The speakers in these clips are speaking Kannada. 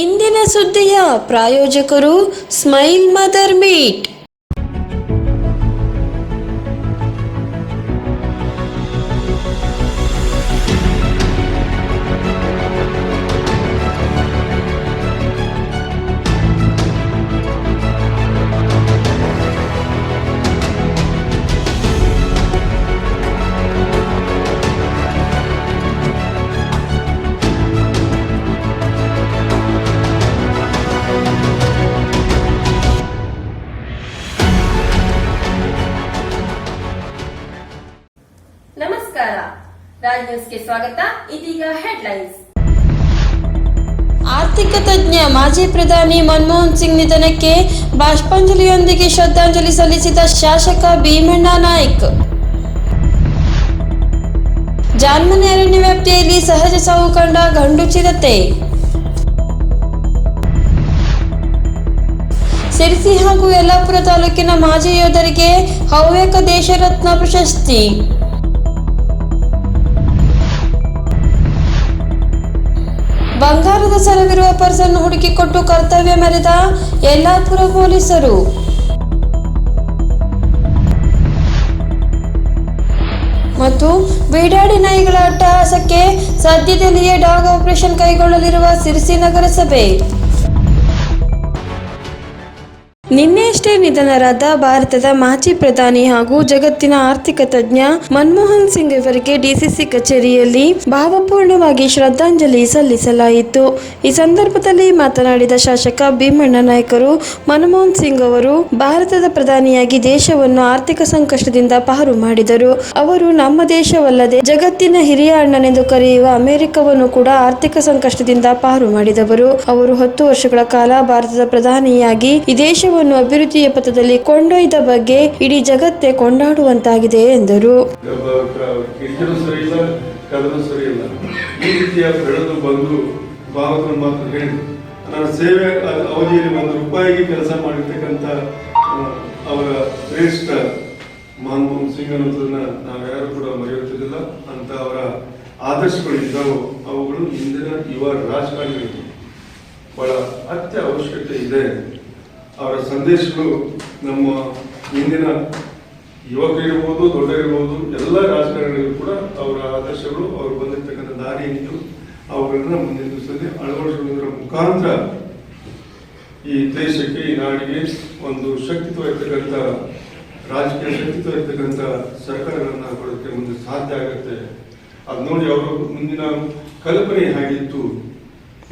ಇಂದಿನ ಸುದ್ದಿಯ ಪ್ರಾಯೋಜಕರು ಸ್ಮೈಲ್ ಮದರ್ ಮೀಟ್. ಸ್ವಾಗತ. ಇದೀಗ ಹೆಡ್ಲೈನ್ಸ್ ಆರ್ಥಿಕ ತಜ್ಞ ಮಾಜಿ ಪ್ರಧಾನಿ ಮನಮೋಹನ್ ಸಿಂಗ್ ನಿಧನಕ್ಕೆ ಬಾಷ್ಪಾಂಜಲಿಯೊಂದಿಗೆ ಶ್ರದ್ಧಾಂಜಲಿ ಸಲ್ಲಿಸಿದ ಶಾಸಕ ಭೀಮಣ್ಣ ನಾಯ್ಕ್. ಜಾನ್ಮನಿ ಅರಣ್ಯ ವ್ಯಾಪ್ತಿಯಲ್ಲಿ ಸಹಜ ಸಾವು ಕಂಡ ಗಂಡು ಚಿರತೆ. ಸಿರಿಸಿ ಹಾಗೂ ಯಲ್ಲಾಪುರ ತಾಲೂಕಿನ ಮಾಜಿ ಯೋಧರಿಗೆ ಹವ್ಯಕ ದೇಶರತ್ನ ಪ್ರಶಸ್ತಿ. ಬಂಗಾರದ ಸರವಿರುವ ಪರ್ಸನ್ನು ಹುಡುಕಿಕೊಟ್ಟು ಕರ್ತವ್ಯ ಮೆರೆದ ಯಲ್ಲಾಪುರ ಪೊಲೀಸರು. ಮತ್ತು ಬೀಡಾಡಿ ನಾಯಿಗಳ ಅಟ್ಟಹಾಸಕ್ಕೆ ಸದ್ಯದಲ್ಲಿಯೇ ಡಾಗ್ ಆಪರೇಷನ್ ಕೈಗೊಳ್ಳಲಿರುವ ಸಿರಿಸಿ ನಗರಸಭೆ. ನಿನ್ನೆಯಷ್ಟೇ ನಿಧನರಾದ ಭಾರತದ ಮಾಜಿ ಪ್ರಧಾನಿ ಹಾಗೂ ಜಗತ್ತಿನ ಆರ್ಥಿಕ ತಜ್ಞ ಮನಮೋಹನ್ ಸಿಂಗ್ ಇವರಿಗೆ ಡಿಸಿಸಿ ಕಚೇರಿಯಲ್ಲಿ ಭಾವಪೂರ್ಣವಾಗಿ ಶ್ರದ್ಧಾಂಜಲಿ ಸಲ್ಲಿಸಲಾಯಿತು. ಈ ಸಂದರ್ಭದಲ್ಲಿ ಮಾತನಾಡಿದ ಶಾಸಕ ಭೀಮಣ್ಣ ನಾಯಕರು, ಮನಮೋಹನ್ ಸಿಂಗ್ ಅವರು ಭಾರತದ ಪ್ರಧಾನಿಯಾಗಿ ದೇಶವನ್ನು ಆರ್ಥಿಕ ಸಂಕಷ್ಟದಿಂದ ಪಾರು ಮಾಡಿದರು. ಅವರು ನಮ್ಮ ದೇಶವಲ್ಲದೆ ಜಗತ್ತಿನ ಹಿರಿಯ ಅಣ್ಣನೆಂದು ಕರೆಯುವ ಅಮೆರಿಕವನ್ನು ಕೂಡ ಆರ್ಥಿಕ ಸಂಕಷ್ಟದಿಂದ ಪಾರು ಮಾಡಿದವರು. ಅವರು ಹತ್ತು ವರ್ಷಗಳ ಕಾಲ ಭಾರತದ ಪ್ರಧಾನಿಯಾಗಿ ಈ ದೇಶವನ್ನು ಅಭಿವೃದ್ಧಿಯ ಪಥದಲ್ಲಿ ಕೊಂಡೊಯ್ದ ಬಗ್ಗೆ ಇಡೀ ಜಗತ್ತೇ ಕೊಂಡಾಡುವಂತಾಗಿದೆ ಎಂದರು. ಈ ರೀತಿಯ ಬೆಳೆದು ಬಂದು ಮಾತು ಹೇಳಿ, ನನ್ನ ಸೇವೆ ಅವಧಿಯಲ್ಲಿ ಒಂದು ರೂಪಾಯಿಗೆ ಕೆಲಸ ಮಾಡಿರ್ತಕ್ಕಂಥ ಅವರ ಶ್ರೇಷ್ಠ ಮನಮೋಹನ್ ಸಿಂಗ್ ಅನ್ನೋದನ್ನ ನಾವ್ಯಾರು ಕೂಡ ಮರೆಯುತ್ತಿರಲಿಲ್ಲ ಅಂತ ಅವರ ಆದರ್ಶಗಳು ಇದ್ದವು ಅವುಗಳು ಇಂದಿನ ಯುವ ರಾಜಕಾರಣಿಗಳಿಗೆ ಬಹಳ ಅತ್ಯ ಅವಶ್ಯಕತೆ ಇದೆ. ಅವರ ಸಂದೇಶಗಳು ನಮ್ಮ ಇಂದಿನ ಯುವಕರಿರ್ಬೋದು ದೊಡ್ಡರಿರ್ಬೋದು ಎಲ್ಲ ರಾಜಕಾರಣಿಗಳು ಕೂಡ ಅವರ ಆದರ್ಶಗಳು, ಅವರು ಬಂದಿರತಕ್ಕಂಥ ದಾರಿ ಏನಿತ್ತು ಅವುಗಳನ್ನ ಮುಂದಿನ ದಿವಸದಲ್ಲಿ ಅಳವಡಿಸುವುದರ ಮುಖಾಂತರ ಈ ದೇಶಕ್ಕೆ, ಈ ನಾಡಿಗೆ ಒಂದು ಶಕ್ತಿತ್ವ ಇರ್ತಕ್ಕಂಥ ರಾಜಕೀಯ ಶಕ್ತಿತ್ವ ಇರ್ತಕ್ಕಂಥ ಸರ್ಕಾರಗಳನ್ನು ಕೊಡೋಕ್ಕೆ ಮುಂದೆ ಸಾಧ್ಯ ಆಗುತ್ತೆ. ಅದು ನೋಡಿ ಅವರು ಮುಂದಿನ ಕಲ್ಪನೆ ಹೇಗಿತ್ತು?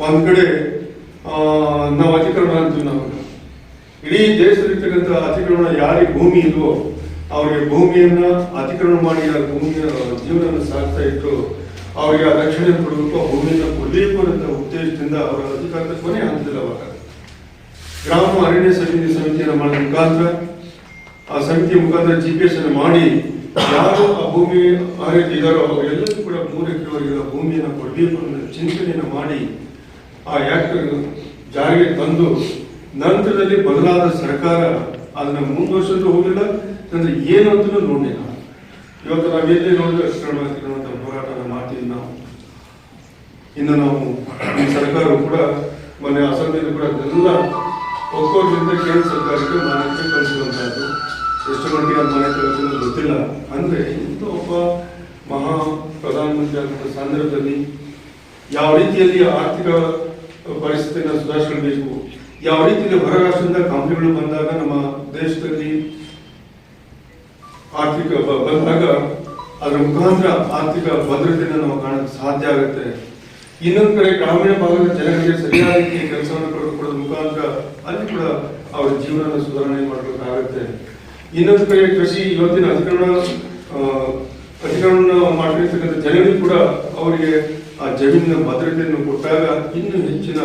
ಒಂದ್ ಕಡೆ ನಾವು ಅತಿಕ್ರಮಣ ಅಂತೀವಿ ನಾವು. ಇಡೀ ದೇಶದಲ್ಲಿರ್ತಕ್ಕಂಥ ಅತಿಕ್ರಮಣ ಯಾರಿಗೆ ಭೂಮಿ ಇದೋ ಅವರಿಗೆ ಭೂಮಿಯನ್ನ ಅತಿಕ್ರಮಣ ಮಾಡಿ ಆ ಭೂಮಿಯ ಜೀವನ ಸಾಗ್ತಾ ಇದ್ರು, ಅವರಿಗೆ ಆ ರಕ್ಷಣೆ ಕೊಡಬೇಕು ಭೂಮಿಯನ್ನ ಕೊಡಬೇಕು ಅನ್ನೋ ಉದ್ದೇಶದಿಂದ ಅವರ ಅಧಿಕಾರದ ಕೊನೆ ಹಂತದಲ್ಲಿ ಅವಾಗ ಗ್ರಾಮ ಅರಣ್ಯ ಸಮಿತಿ ಸಮಿತಿಯನ್ನು ಮಾಡಿದ ಮುಖಾಂತರ, ಆ ಸಮಿತಿಯ ಮುಖಾಂತರ ಜಿ ಪಿ ಎಸ್ ಅನ್ನು ಮಾಡಿ ಯಾರು ಆ ಭೂಮಿ ಆರೈಕೆ ಇದ್ದಾರೋ ಅವರೆಲ್ಲರಿಗೂ ಕೂಡ ಮೂರು ಅವರಿಗೆ ಆ ಭೂಮಿಯನ್ನು ಕೊಡಬೇಕು ಅನ್ನೋ ಚಿಂತನೆಯನ್ನು ಮಾಡಿ ಆ ಆಕ್ಟ್ ಜಾರಿಗೆ ತಂದು ನಂತರದಲ್ಲಿ ಬದಲಾದ ಸರ್ಕಾರ ಅದನ್ನ ಮುಂದುವರ್ಸಲು ಹೋಗಲಿಲ್ಲ ಅಂದ್ರೆ ಏನು ಅಂತ ನೋಡಲಿಲ್ಲ. ಇವತ್ತು ನಾವೆಲ್ಲಿ ನೋಡಿದ್ರೆ ಅತಿಕ್ರಮಣ ಹೋರಾಟದ ಮಾಡ್ತೀವಿ ನಾವು. ಇನ್ನು ನಾವು ಈ ಸರ್ಕಾರವು ಕೂಡ, ಮೊನ್ನೆ ಅಸೆಂಬ್ಲಿಯಲ್ಲಿ ಕೂಡ ಅದೆಲ್ಲ ಒಕ್ಕೋದ್ರಿಂದ ಕೇಂದ್ರ ಸರ್ಕಾರಕ್ಕೆ ಮಾನ್ಯತೆ ಕಳಿಸುವಂತಹದ್ದು ಎಷ್ಟು ಮಟ್ಟಿಗೆ ಅದು ಮಾನ್ಯತೆ ಕಳಿಸೋದು ಗೊತ್ತಿಲ್ಲ. ಅಂದ್ರೆ ಇಂಥ ಒಬ್ಬ ಮಹಾ ಪ್ರಧಾನಮಂತ್ರಿ ಆದಂಥ ಸಂದರ್ಭದಲ್ಲಿ ಯಾವ ರೀತಿಯಲ್ಲಿ ಆರ್ಥಿಕ ಪರಿಸ್ಥಿತಿಯನ್ನು ಸುಧಾರಿಸಬೇಕು ಯಾವ ರೀತಿಯಲ್ಲಿ ಹೊರ ರಾಷ್ಟ್ರದಿಂದ ಕಂಪನಿಗಳು ಬಂದಾಗ ನಮ್ಮ ದೇಶದಲ್ಲಿ ಆರ್ಥಿಕ ಬಂದಾಗ ಅದರ ಮುಖಾಂತರ ಆರ್ಥಿಕ ಭದ್ರತೆಯನ್ನು ನಾವು ಕಾಣಕ್ಕೆ ಸಾಧ್ಯ ಆಗುತ್ತೆ. ಇನ್ನೊಂದು ಕಡೆ ಗ್ರಾಮೀಣ ಭಾಗದ ಜನರಿಗೆ ಸರಿಯಾದ ರೀತಿಯ ಕೆಲಸವನ್ನು ಪಡೆದುಕೊಳ್ಳೋದ್ರ ಮುಖಾಂತರ ಅಲ್ಲಿ ಕೂಡ ಅವರ ಜೀವನ ಸುಧಾರಣೆ ಮಾಡಬೇಕಾಗುತ್ತೆ. ಇನ್ನೊಂದು ಕಡೆ ಕೃಷಿ ಇವತ್ತಿನ ಅಧಿಕರಣ ಅಧಿಕರಣ ಮಾಡಿರ್ತಕ್ಕಂಥ ಜನರಿಗೆ ಕೂಡ ಅವರಿಗೆ ಆ ಜಮೀನಿನ ಭದ್ರತೆಯನ್ನು ಕೊಟ್ಟಾಗ ಇನ್ನೂ ಹೆಚ್ಚಿನ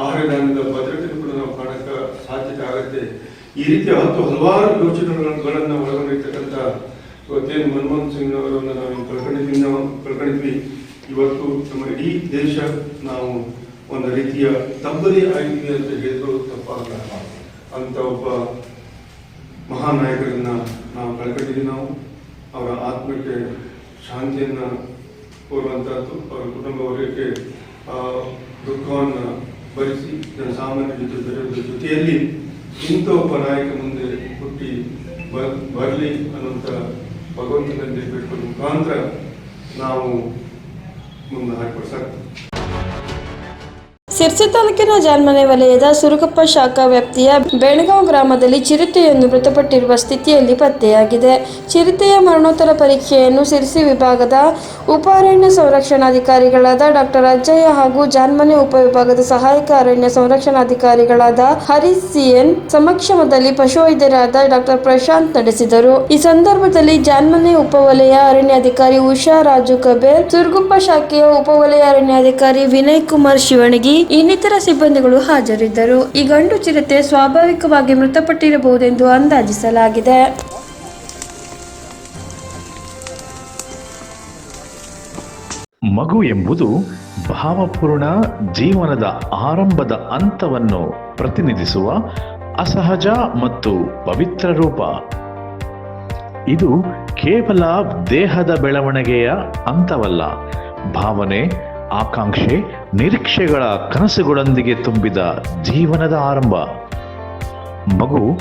ಆಹಾರ ಧಾನ್ಯದ ಭದ್ರತೆಯನ್ನು ಕೂಡ ನಾವು ಕಾಣಕ್ಕೆ ಸಾಧ್ಯತೆ ಆಗುತ್ತೆ. ಈ ರೀತಿಯ ಹತ್ತು ಹಲವಾರು ಯೋಚನೆಗಳನ್ನು ಒಳಗೊಂಡಿರ್ತಕ್ಕಂಥ ಇವತ್ತೇನು ಮನಮೋಹನ್ ಸಿಂಗ್ ಅವರನ್ನು ನಾವು ಕಳ್ಕೊಂಡಿದ್ವಿ. ನಾವು ಕಳ್ಕೊಂಡಿದ್ವಿ. ಇವತ್ತು ನಮ್ಮ ಇಡೀ ದೇಶ ನಾವು ಒಂದು ರೀತಿಯ ತಬ್ಬಲಿ ಆಗಿದೆ ಅಂತ ಹೇಳಿದ್ರು ತಪ್ಪಾಗ ಅಂತ ಒಬ್ಬ ಮಹಾನ್ ನಾಯಕರನ್ನ ನಾವು ಕಳ್ಕೊಂಡಿದ್ವಿ ನಾವು. ಅವರ ಆತ್ಮಕ್ಕೆ ಶಾಂತಿಯನ್ನ ಕೋರುವಂತಹದ್ದು ಅವರ ಕುಟುಂಬ ವರ್ಗಕ್ಕೆ ದುಃಖವನ್ನ ಭರಿಸಿ ಜನಸಾಮಾನ್ಯರ ಜೊತೆ ಬೆರೆಯುವುದರ ಜೊತೆಯಲ್ಲಿ ಇಂಥ ಒಬ್ಬ ನಾಯಕ ಮುಂದೆ ಹುಟ್ಟಿ ಬರಲಿ ಅನ್ನುವಂಥ ಭಗವಂತನಲ್ಲಿ ಬೇಡ್ಕೊಳ್ಳೋ ಮುಖಾಂತರ ನಾವು ಮುಂದೆ ಹಾಕಿಕೊಡ್ಸಾಕ್ತೀವಿ ಸಿರ್ಸಿ ತಾಲೂಕಿನ ಜಾನ್ಮನೆ ವಲಯದ ಸುರುಗಪ್ಪ ಶಾಖಾ ವ್ಯಾಪ್ತಿಯ ಬೆಳಗಾವ್ ಗ್ರಾಮದಲ್ಲಿ ಚಿರತೆಯೊಂದು ಮೃತಪಟ್ಟಿರುವ ಸ್ಥಿತಿಯಲ್ಲಿ ಪತ್ತೆಯಾಗಿದೆ. ಚಿರತೆಯ ಮರಣೋತ್ತರ ಪರೀಕ್ಷೆಯನ್ನು ಸಿರ್ಸಿ ವಿಭಾಗದ ಉಪ ಅರಣ್ಯ ಸಂರಕ್ಷಣಾಧಿಕಾರಿಗಳಾದ ಡಾಕ್ಟರ್ ಅಜ್ಜಯ್ಯ ಹಾಗೂ ಜಾನ್ಮನೆ ಉಪವಿಭಾಗದ ಸಹಾಯಕ ಅರಣ್ಯ ಸಂರಕ್ಷಣಾಧಿಕಾರಿಗಳಾದ ಹರೀಶ್ ಸಿಎನ್ ಸಮಕ್ಷಮದಲ್ಲಿ ಪಶುವೈದ್ಯರಾದ ಡಾಕ್ಟರ್ ಪ್ರಶಾಂತ್ ನಡೆಸಿದರು. ಈ ಸಂದರ್ಭದಲ್ಲಿ ಜಾನ್ಮನೆ ಉಪವಲಯ ಅರಣ್ಯಾಧಿಕಾರಿ ಉಷಾ ರಾಜು ಕಬೇರ್ ಸುರ್ಗುಪ್ಪ ಶಾಖೆಯ ಉಪವಲಯ ಅರಣ್ಯಾಧಿಕಾರಿ ವಿನಯ್ ಕುಮಾರ್ ಶಿವಣಗಿ ಇನ್ನಿತರ ಸಿಬ್ಬಂದಿಗಳು ಹಾಜರಿದ್ದರು. ಈ ಗಂಡು ಚಿರತೆ ಸ್ವಾಭಾವಿಕವಾಗಿ ಮೃತಪಟ್ಟಿರಬಹುದೆಂದು ಅಂದಾಜಿಸಲಾಗಿದೆ. ಮಗು ಎಂಬುದು ಭಾವಪೂರ್ಣ ಜೀವನದ ಆರಂಭದ ಅಂತವನ್ನು ಪ್ರತಿನಿಧಿಸುವ ಅಸಹಜ ಮತ್ತು ಪವಿತ್ರ ರೂಪ. ಇದು ಕೇವಲ ದೇಹದ ಬೆಳವಣಿಗೆಯ ಅಂತವಲ್ಲ ಭಾವನೆ ಆಕಾಂಕ್ಷೆ, ನಿರೀಕ್ಷೆಗಳ ಕನಸುಗಳೊಂದಿಗೆ ತುಂಬಿದ ಜೀವನದ ಆರಂಭ. ಮಗು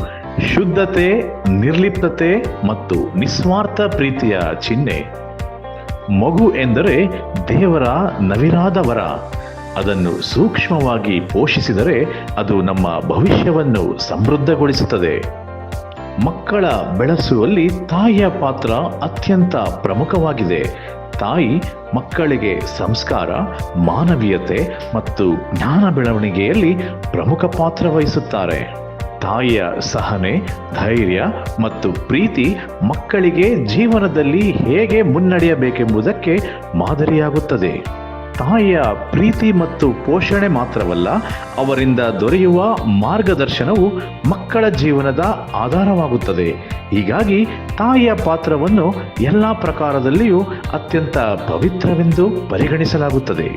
ಶುದ್ಧತೆ, ನಿರ್ಲಿಪ್ತತೆ ಮತ್ತು ನಿಸ್ವಾರ್ಥ ಪ್ರೀತಿಯ ಚಿಹ್ನೆ. ಮಗು ಎಂದರೆ ದೇವರ ನವಿರಾದ ವರ ಅದನ್ನು ಸೂಕ್ಷ್ಮವಾಗಿ ಪೋಷಿಸಿದರೆ ಅದು ನಮ್ಮ ಭವಿಷ್ಯವನ್ನು ಸಮೃದ್ಧಗೊಳಿಸುತ್ತದೆ. ಮಕ್ಕಳ ಬೆಳೆಸುವಲ್ಲಿ ತಾಯಿಯ ಪಾತ್ರ ಅತ್ಯಂತ ಪ್ರಮುಖವಾಗಿದೆ. ತಾಯಿ, ಮಕ್ಕಳಿಗೆ ಸಂಸ್ಕಾರ, ಮಾನವೀಯತೆ ಮತ್ತು ಜ್ಞಾನ ಬೆಳವಣಿಗೆಯಲ್ಲಿ ಪ್ರಮುಖ ಪಾತ್ರ ವಹಿಸುತ್ತಾರೆ. ತಾಯಿಯ ಸಹನೆ, ಧೈರ್ಯ ಮತ್ತು ಪ್ರೀತಿ ಮಕ್ಕಳಿಗೆ ಜೀವನದಲ್ಲಿ ಹೇಗೆ ಮುನ್ನಡೆಯಬೇಕೆಂಬುದಕ್ಕೆ ಮಾದರಿಯಾಗುತ್ತದೆ. ತಾಯಿಯ ಪ್ರೀತಿ ಮತ್ತು ಪೋಷಣೆ ಮಾತ್ರವಲ್ಲ, ಅವರಿಂದ ದೊರೆಯುವ ಮಾರ್ಗದರ್ಶನವು ಮಕ್ಕಳ ಜೀವನದ ಆಧಾರವಾಗುತ್ತದೆ. ಹೀಗಾಗಿ ತಾಯಿಯ ಪಾತ್ರವನ್ನು ಎಲ್ಲ ಪ್ರಕಾರದಲ್ಲಿಯೂ ಅತ್ಯಂತ ಪವಿತ್ರವೆಂದು ಪರಿಗಣಿಸಲಾಗುತ್ತದೆ.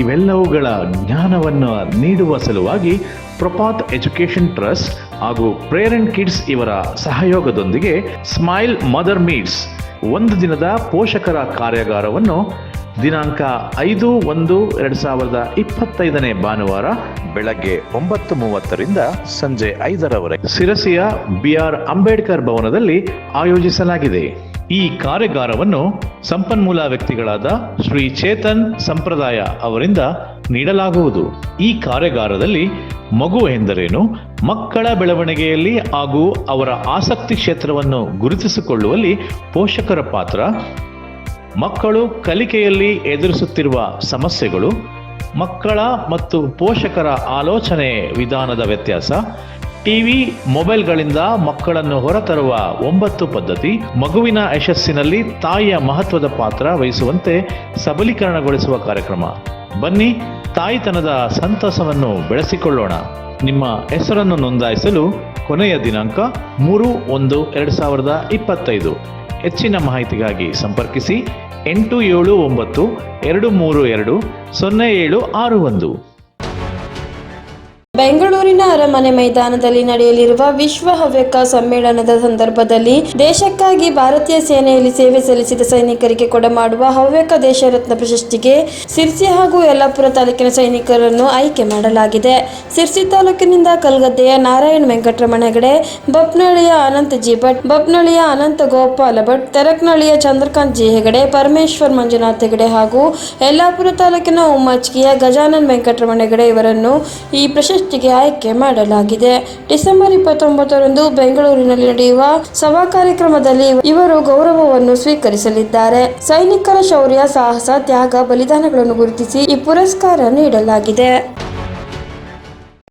ಇವೆಲ್ಲವುಗಳ ಜ್ಞಾನವನ್ನು ನೀಡುವ ಸಲುವಾಗಿ ಪ್ರಪಾತ್ ಎಜುಕೇಷನ್ ಟ್ರಸ್ಟ್ ಹಾಗೂ ಪ್ರೇರೆಂಟ್ ಕಿಡ್ಸ್ ಇವರ ಸಹಯೋಗದೊಂದಿಗೆ ಸ್ಮೈಲ್ ಮದರ್ ಮೀಟ್ಸ್ ಒಂದು ದಿನದ ಪೋಷಕರ ಕಾರ್ಯಾಗಾರವನ್ನು ದಿನಾಂಕ ಐದು ಒಂದು ಎರಡು ಸಾವಿರದ ಇಪ್ಪತ್ತೈದನೇ ಭಾನುವಾರ ಬೆಳಗ್ಗೆ ಒಂಬತ್ತು ಮೂವತ್ತರಿಂದ ಸಂಜೆ ಐದರವರೆಗೆ. ಸಿರಸಿಯ ಬಿ ಆರ್ ಅಂಬೇಡ್ಕರ್ ಭವನದಲ್ಲಿ ಆಯೋಜಿಸಲಾಗಿದೆ. ಈ ಕಾರ್ಯಾಗಾರವನ್ನು ಸಂಪನ್ಮೂಲ ವ್ಯಕ್ತಿಗಳಾದ ಶ್ರೀ ಚೇತನ್ ಸಂಪ್ರದಾಯ ಅವರಿಂದ ನೀಡಲಾಗುವುದು. ಈ ಕಾರ್ಯಾಗಾರದಲ್ಲಿ ಮಗು ಎಂದರೇನು, ಮಕ್ಕಳ ಬೆಳವಣಿಗೆಯಲ್ಲಿ ಹಾಗೂ ಅವರ ಆಸಕ್ತಿ ಕ್ಷೇತ್ರವನ್ನು ಗುರುತಿಸಿಕೊಳ್ಳುವಲ್ಲಿ ಪೋಷಕರ ಪಾತ್ರ ಮಕ್ಕಳು ಕಲಿಕೆಯಲ್ಲಿ ಎದುರಿಸುತ್ತಿರುವ ಸಮಸ್ಯೆಗಳು, ಮಕ್ಕಳ ಮತ್ತು ಪೋಷಕರ ಆಲೋಚನೆ ವಿಧಾನದ ವ್ಯತ್ಯಾಸ, ಟಿವಿ, ಮೊಬೈಲ್ಗಳಿಂದ ಮಕ್ಕಳನ್ನು ಹೊರತರುವ ಒಂಬತ್ತು ಪದ್ಧತಿ, ಮಗುವಿನ ಯಶಸ್ಸಿನಲ್ಲಿ ತಾಯಿಯ ಮಹತ್ವದ ಪಾತ್ರ ವಹಿಸುವಂತೆ ಸಬಲೀಕರಣಗೊಳಿಸುವ ಕಾರ್ಯಕ್ರಮ. ಬನ್ನಿ, ತಾಯಿತನದ ಸಂತಸವನ್ನು ಬೆಳೆಸಿಕೊಳ್ಳೋಣ. ನಿಮ್ಮ ಹೆಸರನ್ನು ನೋಂದಾಯಿಸಲು ಕೊನೆಯ ದಿನಾಂಕ ಮೂರು ಒಂದು ಎರಡು ಸಾವಿರದ ಇಪ್ಪತ್ತೈದು. ಹೆಚ್ಚಿನ ಮಾಹಿತಿಗಾಗಿ ಸಂಪರ್ಕಿಸಿ ಎಂಟು ಏಳು ಒಂಬತ್ತು ಎರಡು ಮೂರು ಎರಡು ಸೊನ್ನೆ ಏಳು ಆರು ಒಂದು. ಬೆಂಗಳೂರಿನ ಅರಮನೆ ಮೈದಾನದಲ್ಲಿ ನಡೆಯಲಿರುವ ವಿಶ್ವ ಹವ್ಯಕ ಸಮ್ಮೇಳನದ ಸಂದರ್ಭದಲ್ಲಿ ದೇಶಕ್ಕಾಗಿ ಭಾರತೀಯ ಸೇನೆಯಲ್ಲಿ ಸೇವೆ ಸಲ್ಲಿಸಿದ ಸೈನಿಕರಿಗೆ ಕೊಡಮಾಡುವ ಹವ್ಯಕ ದೇಶರತ್ನ ಪ್ರಶಸ್ತಿಗೆ ಸಿರ್ಸಿ ಹಾಗೂ ಯಲ್ಲಾಪುರ ತಾಲೂಕಿನ ಸೈನಿಕರನ್ನು ಆಯ್ಕೆ ಮಾಡಲಾಗಿದೆ. ಸಿರ್ಸಿ ತಾಲೂಕಿನಿಂದ ಕಲ್ಗದ್ದೆಯ ನಾರಾಯಣ ವೆಂಕಟರಮಣ ಹೆಗಡೆ ಬಪ್ನಳ್ಳಿಯ ಅನಂತ ಜಿ ಭಟ್ ಬಪ್ನಳ್ಳಿಯ ಅನಂತ ಗೋಪಾಲ ಭಟ್ ತೆರಕ್ನಳ್ಳಿಯ ಚಂದ್ರಕಾಂತ್ ಜಿ ಹೆಗಡೆ, ಪರಮೇಶ್ವರ್ ಮಂಜುನಾಥ್ ಹೆಗಡೆ ಹಾಗೂ ಯಲ್ಲಾಪುರ ತಾಲೂಕಿನ ಉಮ್ಮಚ್ಕಿಯ ಗಜಾನನ್ ವೆಂಕಟರಮಣ ಹೆಗಡೆ ಇವರನ್ನು ಈ ಪ್ರಶಸ್ತಿಗೆ ಆಯ್ಕೆ ಮಾಡಲಾಗಿದೆ. ಡಿಸೆಂಬರ್ ಇಪ್ಪತ್ತೊಂಬತ್ತರಂದು ಬೆಂಗಳೂರಿನಲ್ಲಿ ನಡೆಯುವ ಸಭಾ ಕಾರ್ಯಕ್ರಮದಲ್ಲಿ ಇವರು ಗೌರವವನ್ನು ಸ್ವೀಕರಿಸಲಿದ್ದಾರೆ. ಸೈನಿಕರ ಶೌರ್ಯ, ಸಾಹಸ, ತ್ಯಾಗ, ಬಲಿದಾನಗಳನ್ನು ಗುರುತಿಸಿ ಈ ಪುರಸ್ಕಾರ ನೀಡಲಾಗಿದೆ.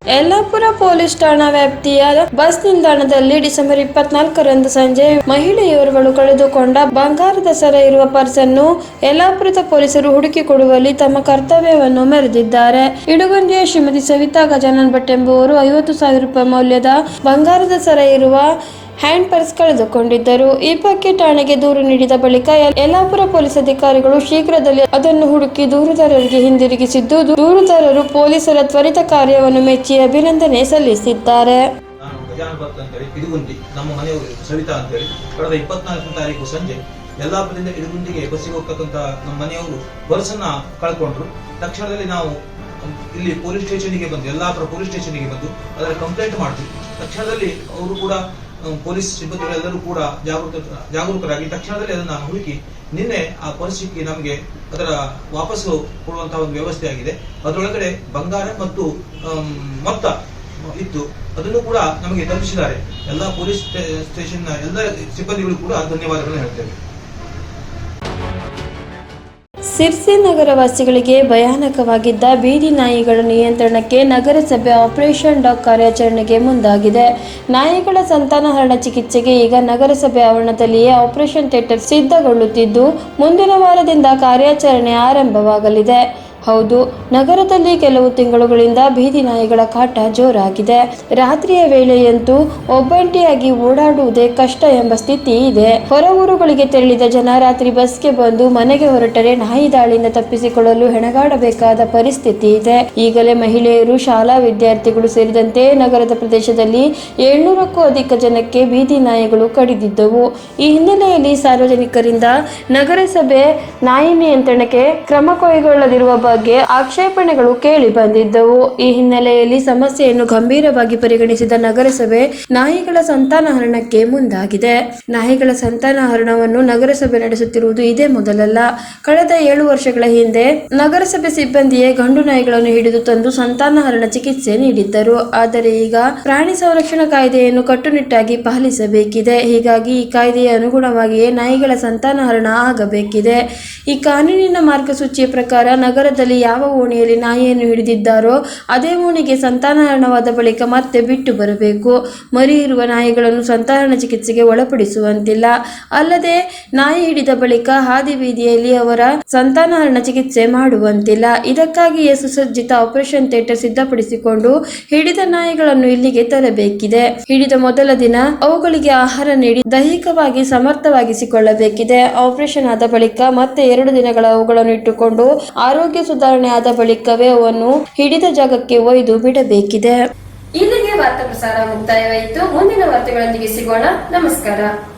ಯಲ್ಲಾಪುರ ಪೊಲೀಸ್ ಠಾಣಾ ವ್ಯಾಪ್ತಿಯ ಬಸ್ ನಿಲ್ದಾಣದಲ್ಲಿ ಡಿಸೆಂಬರ್ ಇಪ್ಪತ್ನಾಲ್ಕರಂದು ಸಂಜೆ ಮಹಿಳೆಯೋರ್ವಳು ಕಳೆದುಕೊಂಡ ಬಂಗಾರದ ಸರ ಇರುವ ಪರ್ಸ್ ಅನ್ನು ಯಲ್ಲಾಪುರದ ಪೊಲೀಸರು ಹುಡುಕಿ ಕೊಡುವಲ್ಲಿ ತಮ್ಮ ಕರ್ತವ್ಯವನ್ನು ಮೆರೆದಿದ್ದಾರೆ. ಇಡುಗುಂಜಿಯ ಶ್ರೀಮತಿ ಸವಿತಾ ಗಜಾನನ್ ಭಟ್ ಎಂಬುವರು ಐವತ್ತು ಸಾವಿರ ರೂಪಾಯಿ ಮೌಲ್ಯದ ಬಂಗಾರದ ಸರ ಇರುವ ಹ್ಯಾಂಡ್ ಪರ್ಸ್ ಕಳೆದುಕೊಂಡಿದ್ದರು. ಈ ಬಗ್ಗೆ ಠಾಣೆಗೆ ದೂರು ನೀಡಿದ ಬಳಿಕ ಯಲ್- ಯಲ್ಲಾಪುರ ಪೊಲೀಸ್ ಅಧಿಕಾರಿಗಳು ಶೀಘ್ರದಲ್ಲಿ ಅದನ್ನು ಹುಡುಕಿ ದೂರುದಾರರಿಗೆ ಹಿಂದಿರುಗಿಸಿದ್ದು ದೂರುದಾರರು ಪೊಲೀಸರ ತ್ವರಿತ ಕಾರ್ಯವನ್ನು ಮೆಚ್ಚಿ ಅಭಿನಂದನೆ ಸಲ್ಲಿಸಿದ್ದಾರೆ. ಗಜಾನ ಅಂತೇಳಿ ಇಡುಗುಂದಿ ನಮ್ಮ ಮನೆಯವರು ಕಳೆದ ಸಂಜೆ ಯಲ್ಲಾಪುರದಿಂದ ಇಡುಗುಂದಿಗೆ ಬಸ್ಸಿಗೆ ಹೋಗ್ತಕ್ಕಂಥ ನಮ್ಮ ಮನೆಯವರು ಬರ್ಸನ್ನ ಕಳ್ಕೊಂಡ್ರು. ತಕ್ಷಣದಲ್ಲಿ ನಾವು ಇಲ್ಲಿ ಪೊಲೀಸ್ ಸ್ಟೇಷನ್ಗೆ ಬಂದು, ಯಲ್ಲಾಪುರ ಪೊಲೀಸ್ ಸ್ಟೇಷನ್ಗೆ ಬಂದು ಅದರ ಕಂಪ್ಲೇಂಟ್ ಮಾಡ್ತೀವಿ. ತಕ್ಷಣದಲ್ಲಿ ಅವರು ಕೂಡ ಪೊಲೀಸ್ ಸಿಬ್ಬಂದಿಗಳೆಲ್ಲರೂ ಕೂಡ ಜಾಗೃತ, ಜಾಗರೂಕರಾಗಿ ತಕ್ಷಣದಲ್ಲಿ ಅದನ್ನ ಹುಡುಕಿ ನಿನ್ನೆ ಆ ಪರಿಸ್ಥಿತಿ ನಮಗೆ ಅದರ ವಾಪಸ್ ಕೊಡುವಂತಹ ಒಂದು ವ್ಯವಸ್ಥೆ ಆಗಿದೆ. ಅದರೊಳಗಡೆ ಬಂಗಾರ ಮತ್ತು ಮೊತ್ತ ಇತ್ತು. ಅದನ್ನು ಕೂಡ ನಮಗೆ ತಲುಪಿಸಿದ್ದಾರೆ. ಎಲ್ಲ ಪೊಲೀಸ್ ಸ್ಟೇಷನ್ ಎಲ್ಲ ಸಿಬ್ಬಂದಿಗಳು ಕೂಡ ಧನ್ಯವಾದಗಳನ್ನು ಹೇಳ್ತೇವೆ. ಸಿರ್ಸಿ ನಗರವಾಸಿಗಳಿಗೆ ಭಯಾನಕವಾಗಿದ್ದ ಬೀದಿ ನಾಯಿಗಳ ನಿಯಂತ್ರಣಕ್ಕೆ ನಗರಸಭೆ ಆಪರೇಷನ್ ಡಾಗ್ ಕಾರ್ಯಾಚರಣೆಗೆ ಮುಂದಾಗಿದೆ. ನಾಯಿಗಳ ಸಂತಾನಹರಣ ಚಿಕಿತ್ಸೆಗೆ ಈಗ ನಗರಸಭೆ ಆವರಣದಲ್ಲಿಯೇ ಆಪರೇಷನ್ ಥಿಯೇಟರ್ ಸಿದ್ಧಗೊಳ್ಳುತ್ತಿದ್ದು, ಮುಂದಿನ ವಾರದಿಂದ ಕಾರ್ಯಾಚರಣೆ ಆರಂಭವಾಗಲಿದೆ. ಹೌದು, ನಗರದಲ್ಲಿ ಕೆಲವು ತಿಂಗಳುಗಳಿಂದ ಬೀದಿ ನಾಯಿಗಳ ಕಾಟ ಜೋರಾಗಿದೆ. ರಾತ್ರಿಯ ವೇಳೆಯಂತೂ ಒಬ್ಬಂಟಿಯಾಗಿ ಓಡಾಡುವುದೇ ಕಷ್ಟ ಎಂಬ ಸ್ಥಿತಿ ಇದೆ. ಹೊರ ಊರುಗಳಿಗೆ ತೆರಳಿದ ಜನ ರಾತ್ರಿ ಬಸ್ಗೆ ಬಂದು ಮನೆಗೆ ಹೊರಟರೆ ನಾಯಿ ದಾಳಿಯಿಂದ ತಪ್ಪಿಸಿಕೊಳ್ಳಲು ಹೆಣಗಾಡಬೇಕಾದ ಪರಿಸ್ಥಿತಿ ಇದೆ. ಈಗಲೇ ಮಹಿಳೆಯರು, ಶಾಲಾ ವಿದ್ಯಾರ್ಥಿಗಳು ಸೇರಿದಂತೆ ನಗರದ ಪ್ರದೇಶದಲ್ಲಿ ಏಳ್ನೂರಕ್ಕೂ ಅಧಿಕ ಜನಕ್ಕೆ ಬೀದಿ ನಾಯಿಗಳು ಕಡಿದಿದ್ದವು. ಈ ಹಿನ್ನೆಲೆಯಲ್ಲಿ ಸಾರ್ವಜನಿಕರಿಂದ ನಗರಸಭೆ ನಾಯಿ ನಿಯಂತ್ರಣಕ್ಕೆ ಕ್ರಮ ಕೈಗೊಳ್ಳದಿರುವ ಬಗ್ಗೆ ಆಕ್ಷೇಪಣೆಗಳು ಕೇಳಿ ಬಂದಿದ್ದವು. ಈ ಹಿನ್ನೆಲೆಯಲ್ಲಿ ಸಮಸ್ಯೆಯನ್ನು ಗಂಭೀರವಾಗಿ ಪರಿಗಣಿಸಿದ ನಗರಸಭೆ ನಾಯಿಗಳ ಸಂತಾನಹರಣಕ್ಕೆ ಮುಂದಾಗಿದೆ. ನಾಯಿಗಳ ಸಂತಾನಹರಣವನ್ನು ನಗರಸಭೆ ನಡೆಸುತ್ತಿರುವುದು ಇದೇ ಮೊದಲಲ್ಲ. ಕಳೆದ ಏಳು ವರ್ಷಗಳ ಹಿಂದೆ ನಗರಸಭೆ ಸಿಬ್ಬಂದಿಯೇ ಗಂಡು ನಾಯಿಗಳನ್ನು ಹಿಡಿದು ತಂದು ಸಂತಾನಹರಣ ಚಿಕಿತ್ಸೆ ನೀಡಿದ್ದರು. ಆದರೆ ಈಗ ಪ್ರಾಣಿ ಸಂರಕ್ಷಣಾ ಕಾಯ್ದೆಯನ್ನು ಕಟ್ಟುನಿಟ್ಟಾಗಿ ಪಾಲಿಸಬೇಕಿದೆ. ಹೀಗಾಗಿ ಈ ಕಾಯ್ದೆಯ ಅನುಗುಣವಾಗಿಯೇ ನಾಯಿಗಳ ಸಂತಾನಹರಣ ಆಗಬೇಕಿದೆ. ಈ ಕಾನೂನಿನ ಮಾರ್ಗಸೂಚಿಯ ಪ್ರಕಾರ ನಗರದಲ್ಲಿ ಯಾವ ಓಣಿಯಲ್ಲಿ ನಾಯಿಯನ್ನು ಹಿಡಿದಿದ್ದಾರೋ, ಅದೇ ಓಣಿಗೆ ಸಂತಾನಹರಣವಾದ ಬಳಿಕ ಮತ್ತೆ ಬಿಟ್ಟು ಬರಬೇಕು. ಮರಿ ಇರುವ ನಾಯಿಗಳನ್ನು ಸಂತಾನ ಚಿಕಿತ್ಸೆಗೆ ಒಳಪಡಿಸುವಂತಿಲ್ಲ. ಅಲ್ಲದೆ, ನಾಯಿ ಹಿಡಿದ ಬಳಿಕ ಹಾದಿ ಬೀದಿಯಲ್ಲಿ ಅವರ ಸಂತಾನಹರಣ ಚಿಕಿತ್ಸೆ ಮಾಡುವಂತಿಲ್ಲ. ಇದಕ್ಕಾಗಿಯೇ ಸುಸಜ್ಜಿತ ಆಪರೇಷನ್ ಥಿಯೇಟರ್ ಸಿದ್ಧಪಡಿಸಿಕೊಂಡು ಹಿಡಿದ ನಾಯಿಗಳನ್ನು ಇಲ್ಲಿಗೆ ತರಬೇಕಿದೆ. ಹಿಡಿದ ಮೊದಲ ದಿನ ಅವುಗಳಿಗೆ ಆಹಾರ ನೀಡಿ ದೈಹಿಕವಾಗಿ ಸಮರ್ಥವಾಗಿಸಿಕೊಳ್ಳಬೇಕಿದೆ. ಆಪರೇಷನ್ ಆದ ಬಳಿಕ ಮತ್ತೆ ಎರಡು ದಿನಗಳ ಅವುಗಳನ್ನು ಇಟ್ಟುಕೊಂಡು ಆರೋಗ್ಯ ಸುಧಾರಣೆ ಆದ ಬಳಿಕವೇ ಅವನು ಹಿಡಿದ ಜಾಗಕ್ಕೆ ಒಯ್ದು ಬಿಡಬೇಕಿದೆ. ಇಲ್ಲಿಗೆ ವಾರ್ತಾ ಪ್ರಸಾರ ಮುಕ್ತಾಯವಾಯಿತು. ಮುಂದಿನ ವಾರ್ತೆಗಳೊಂದಿಗೆ ಸಿಗೋಣ. ನಮಸ್ಕಾರ.